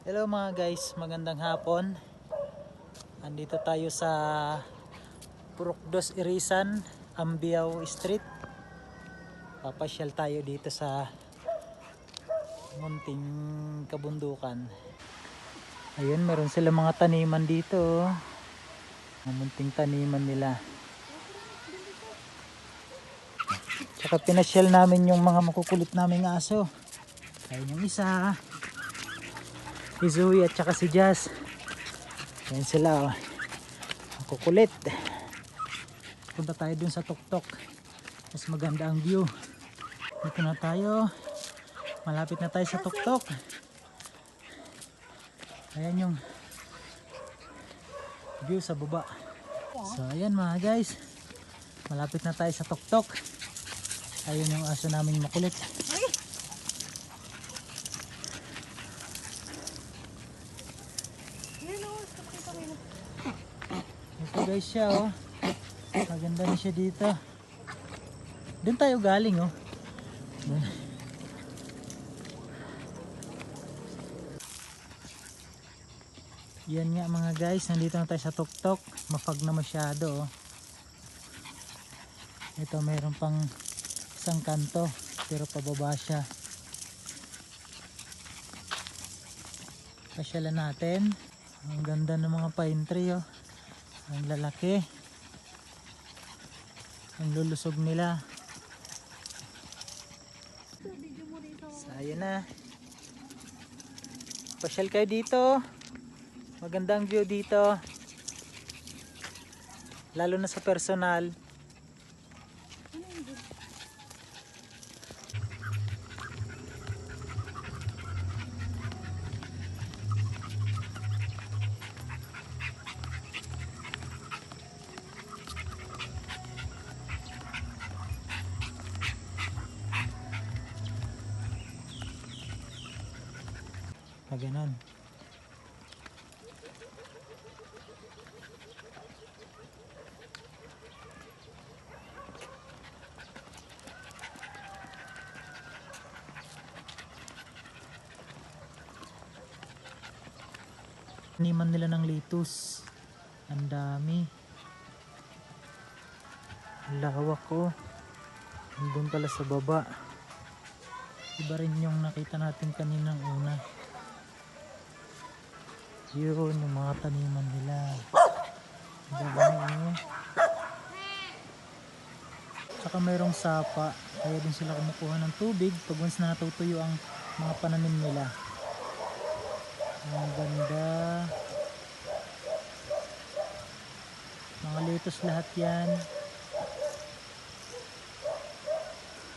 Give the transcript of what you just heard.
Hello mga guys, magandang hapon. Andito tayo sa Purokdos Irisan, Ambiao Street. Papasyal tayo dito sa munting kabundukan. Ayun, meron sila mga taniman dito. oh. Mga munting taniman nila. Tsaka pinasyal namin yung mga makukulit naming aso. Ayun yung isa. Si Zoe at saka si Jazz. Ayan sila. Oh. Kukulit. Punta tayo dun sa tuktok. Mas maganda ang view. Dito na tayo. Malapit na tayo sa tuktok. Ayan yung view sa baba. So ayan mga guys. Malapit na tayo sa tuktok. Ayun yung aso namin makulit. Guys siya oh. Maganda na siya dito. Doon tayo galing oh. Doon. Yan nga mga guys, nandito na tayo sa tuktok. Mapag na masyado oh. Ito mayroon pang isang kanto pero pababa siya. Pasyalan natin. Ang ganda ng mga pine tree oh. Ang lalaki. Ang lulusog nila. So, ayun na. Pasyal kayo dito. Magandang view dito. Lalo na sa personal. Pag ganun. Niman nila ng litus. Ang dami. Lawak ko. Doon pala sa baba. Iba rin yung nakita natin kaninang una. Yun, yung mga taniman nila. Oh. Tsaka mayroong sapa. Kaya din sila kumukuha ng tubig pag once na natutuyo ang mga pananim nila. Ang ganda. Mga litos lahat yan.